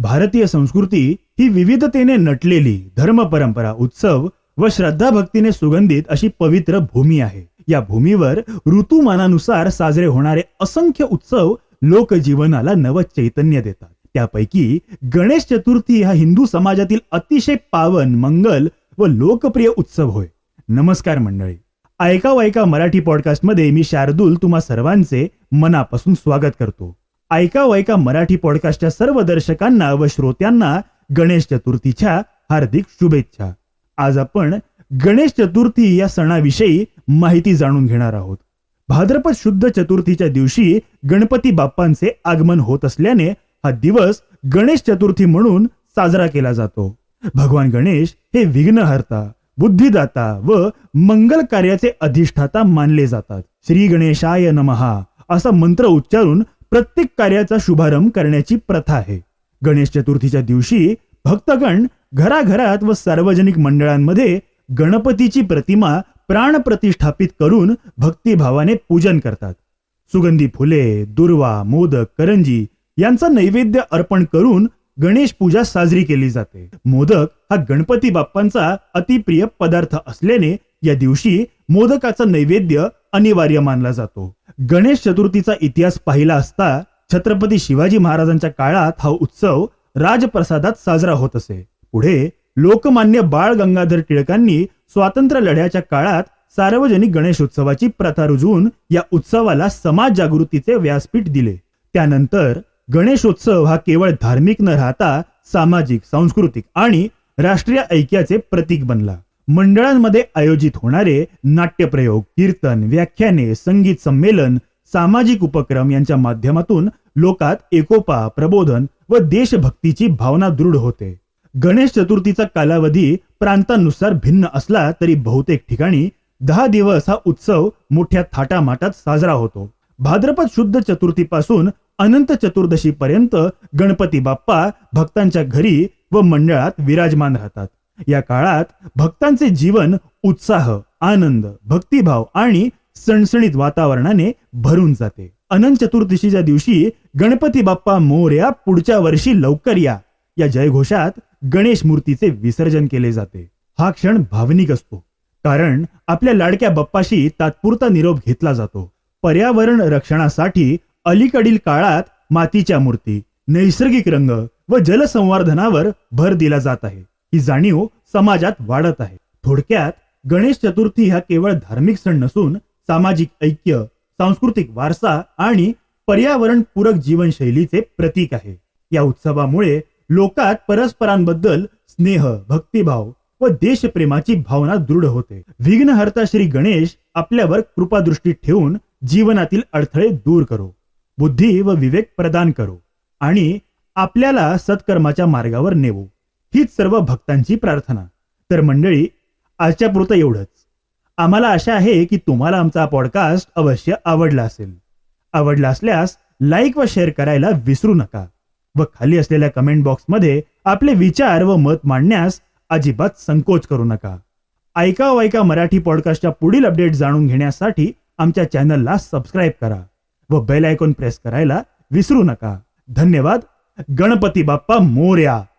भारतीय संस्कृती ही विविधतेने नटलेली धर्म परंपरा उत्सव व श्रद्धा भक्तीने सुगंधित अशी पवित्र भूमी आहे. या भूमीवर ऋतुमानानुसार साजरे होणारे असंख्य उत्सव लोकजीवनाला नव चैतन्य देतात. त्यापैकी गणेश चतुर्थी हा हिंदू समाजातील अतिशय पावन मंगल व लोकप्रिय उत्सव होय. नमस्कार मंडळी. ऐका ऐका मराठी पॉडकास्टमध्ये मी शार्दूल तुम्हा सर्वांचे मनापासून स्वागत करतो. ऐका ऐका मराठी पॉडकास्टच्या सर्व दर्शकांना व श्रोत्यांना गणेश चतुर्थीच्या हार्दिक शुभेच्छा. आज आपण गणेश चतुर्थी या सणाविषयी माहिती जाणून घेणार आहोत. भाद्रपद शुद्ध चतुर्थीच्या दिवशी गणपती बाप्पांचे आगमन होत असल्याने हा दिवस गणेश चतुर्थी म्हणून साजरा केला जातो. भगवान गणेश हे विघ्नहर्ता बुद्धिदाता व मंगल कार्याचे अधिष्ठाता मानले जातात. श्री गणेशाय नमहा असा मंत्र उच्चारून प्रत्येक कार्याचा शुभारंभ करण्याची प्रथा आहे. गणेश चतुर्थीच्या दिवशी भक्तगण घराघरात व सार्वजनिक मंडळांमध्ये गणपतीची प्रतिमा प्राण प्रतिष्ठापित करून भक्तिभावाने पूजन करतात. सुगंधी फुले दुर्वा मोदक करंजी यांचा नैवेद्य अर्पण करून गणेश पूजा साजरी केली जाते. मोदक हा गणपती बाप्पांचा अतिप्रिय पदार्थ असल्याने या दिवशी मोदकाचा नैवेद्य अनिवार्य मानला जातो. गणेश चतुर्थीचा इतिहास पाहिला असता छत्रपती शिवाजी महाराजांच्या काळात हा उत्सव राजप्रसादात साजरा होत असे. पुढे लोकमान्य बाळ गंगाधर टिळकांनी स्वातंत्र्य लढ्याच्या काळात सार्वजनिक गणेशोत्सवाची प्रथा रुजवून या उत्सवाला समाज जागृतीचे व्यासपीठ दिले. त्यानंतर गणेशोत्सव हा केवळ धार्मिक न राहता सामाजिक सांस्कृतिक आणि राष्ट्रीय ऐक्याचे प्रतीक बनला. मंडळांमध्ये आयोजित होणारे नाट्यप्रयोग कीर्तन व्याख्याने संगीत संमेलन सामाजिक उपक्रम यांच्या माध्यमातून लोकात एकोपा प्रबोधन व देशभक्तीची भावना दृढ होते. गणेश चतुर्थीचा कालावधी प्रांतानुसार भिन्न असला तरी बहुतेक ठिकाणी दहा दिवस हा उत्सव मोठ्या थाटामाटात साजरा होतो. भाद्रपद शुद्ध चतुर्थीपासून अनंत चतुर्दशी पर्यंत गणपती बाप्पा भक्तांच्या घरी व मंडळात विराजमान राहतात. या काळात भक्तांचे जीवन उत्साह आनंद भक्तिभाव आणि सणसणीत वातावरणाने भरून जाते. अनंत चतुर्दशीच्या दिवशी गणपती बाप्पा मोर्या पुढच्या वर्षी लवकर या. या जयघोषात गणेश मूर्तीचे विसर्जन केले जाते. हा क्षण भावनिक असतो. कारण आपल्या लाडक्या बाप्पाशी तात्पुरता निरोप घेतला जातो. पर्यावरण रक्षणासाठी अलीकडील काळात मातीच्या मूर्ती नैसर्गिक रंग व जलसंवर्धनावर भर दिला जात आहे. ही जाणीव समाजात वाढत आहे. थोडक्यात गणेश चतुर्थी हा केवळ धार्मिक सण नसून सामाजिक ऐक्य सांस्कृतिक वारसा आणि पर्यावरण पूरक जीवनशैलीचे प्रतीक आहे. या उत्सवामुळे लोकात परस्परांबद्दल स्नेह भक्तिभाव व देशप्रेमाची भावना दृढ होते. विघ्नहर्ता श्री गणेश आपल्यावर कृपादृष्टी ठेवून जीवनातील अडथळे दूर करो बुद्धी व विवेक प्रदान करो आणि आपल्याला सत्कर्माच्या मार्गावर नेवो. हीच सर्व भक्तांची प्रार्थना. तर मंडळी आजच्या पुरतं एवढंच. आम्हाला आशा आहे की तुम्हाला आमचा पॉडकास्ट अवश्य आवडला असेल. आवडला असल्यास लाईक व शेअर करायला विसरू नका व खाली असलेल्या कमेंट बॉक्समध्ये आपले विचार व मत मांडण्यास अजिबात संकोच करू नका. ऐका व ऐका मराठी पॉडकास्टच्या पुढील अपडेट जाणून घेण्यासाठी आमच्या चॅनलला सबस्क्राईब करा व बेल आयकॉन प्रेस करायला विसरू नका. धन्यवाद. गणपती बाप्पा मोर्या.